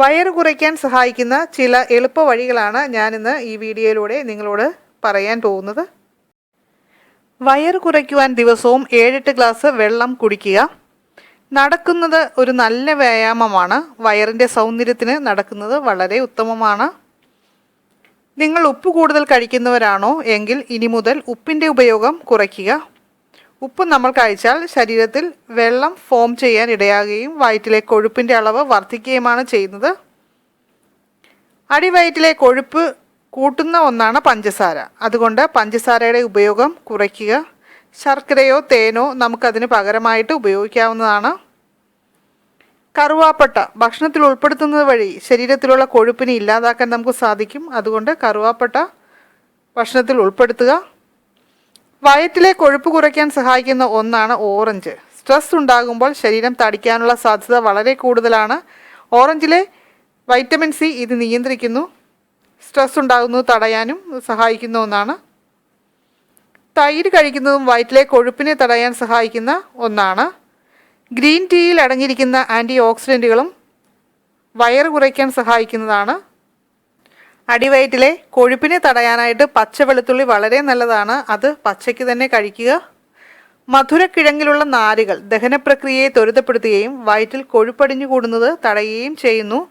വയറ് കുറയ്ക്കാൻ സഹായിക്കുന്ന ചില എളുപ്പ വഴികളാണ് ഞാനിന്ന് ഈ വീഡിയോയിലൂടെ നിങ്ങളോട് പറയാൻ പോകുന്നത്. വയറ് കുറയ്ക്കുവാൻ ദിവസവും ഏഴെട്ട് ഗ്ലാസ് വെള്ളം കുടിക്കുക. നടക്കുന്നത് ഒരു നല്ല വ്യായാമമാണ്. വയറിന്റെ സൗന്ദര്യത്തിന് നടക്കുന്നത് വളരെ ഉത്തമമാണ്. നിങ്ങൾ ഉപ്പ് കൂടുതൽ കഴിക്കുന്നവരാണോ എങ്കിൽ ഇനി മുതൽ ഉപ്പിന്റെ ഉപയോഗം കുറയ്ക്കുക. ഉപ്പ് നമ്മൾ കഴിച്ചാൽ ശരീരത്തിൽ വെള്ളം ഫോം ചെയ്യാൻ ഇടയാകുകയും വയറ്റിലെ കൊഴുപ്പിന്റെ അളവ് വർദ്ധിക്കുകയുമാണ് ചെയ്യുന്നത്. അടിവയറ്റിലെ കൊഴുപ്പ് കൂട്ടുന്ന ഒന്നാണ് പഞ്ചസാര. അതുകൊണ്ട് പഞ്ചസാരയുടെ ഉപയോഗം കുറയ്ക്കുക. ശർക്കരയോ തേനോ നമുക്കതിന് പകരമായിട്ട് ഉപയോഗിക്കാവുന്നതാണ്. കറുവാപ്പട്ട ഭക്ഷണത്തിൽ ഉൾപ്പെടുത്തുന്നത് വഴി ശരീരത്തിലുള്ള കൊഴുപ്പിനെ ഇല്ലാതാക്കാൻ നമുക്ക് സാധിക്കും. അതുകൊണ്ട് കറുവാപ്പട്ട ഭക്ഷണത്തിൽ ഉൾപ്പെടുത്തുക. വയറ്റിലെ കൊഴുപ്പ് കുറയ്ക്കാൻ സഹായിക്കുന്ന ഒന്നാണ് ഓറഞ്ച്. സ്ട്രെസ് ഉണ്ടാകുമ്പോൾ ശരീരം തടിക്കാനുള്ള സാധ്യത വളരെ കൂടുതലാണ്. ഓറഞ്ചിലെ വൈറ്റമിൻ സി ഇത് നിയന്ത്രിക്കുന്നു. സ്ട്രെസ് ഉണ്ടാകുന്നത് തടയാനും സഹായിക്കുന്ന ഒന്നാണ്. തൈര് കഴിക്കുന്നതും വയറ്റിലെ കൊഴുപ്പിനെ തടയാൻ സഹായിക്കുന്ന ഒന്നാണ്. ഗ്രീൻ ടീയിൽ അടങ്ങിയിരിക്കുന്ന ആന്റി ഓക്സിഡന്റുകളും വയറ് കുറയ്ക്കാൻ സഹായിക്കുന്നതാണ്. അടിവയറ്റിലെ കൊഴുപ്പിനെ തടയാനായിട്ട് പച്ച വെളുത്തുള്ളി വളരെ നല്ലതാണ്. അത് പച്ചയ്ക്ക് തന്നെ കഴിക്കുക. മധുരക്കിഴങ്ങിലുള്ള നാരുകൾ ദഹനപ്രക്രിയയെ ത്വരിതപ്പെടുത്തുകയും വയറ്റിൽ കൊഴുപ്പടിഞ്ഞു കൂടുന്നത് തടയുകയും ചെയ്യുന്നു.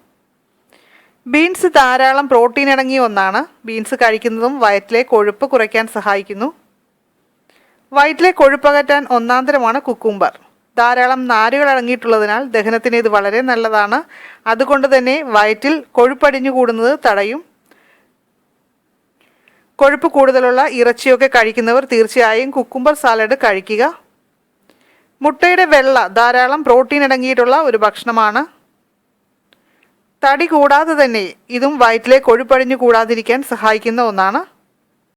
ബീൻസ് ധാരാളം പ്രോട്ടീൻ അടങ്ങിയ ഒന്നാണ്. ബീൻസ് കഴിക്കുന്നതും വയറ്റിലെ കൊഴുപ്പ് കുറയ്ക്കാൻ സഹായിക്കുന്നു. വയറ്റിലെ കൊഴുപ്പകറ്റാൻ ഒന്നാന്തരമാണ് കുക്കുംബർ. ധാരാളം നാരുകൾ അടങ്ങിയിട്ടുള്ളതിനാൽ ദഹനത്തിന് ഇത് വളരെ നല്ലതാണ്. അതുകൊണ്ട് തന്നെ വയറ്റിൽ കൊഴുപ്പടിഞ്ഞു കൂടുന്നത് തടയും. കൊഴുപ്പ് കൂടുതലുള്ള ഇറച്ചിയൊക്കെ കഴിക്കുന്നവർ തീർച്ചയായും കുക്കുംബർ സാലഡ് കഴിക്കുക. മുട്ടയുടെ വെള്ള ധാരാളം പ്രോട്ടീൻ അടങ്ങിയിട്ടുള്ള ഒരു ഭക്ഷണമാണ്. തടി കൂടാതെ തന്നെ ഇതും വയറ്റിലെ കൊഴുപ്പടിഞ്ഞു കൂടാതിരിക്കാൻ സഹായിക്കുന്ന ഒന്നാണ്.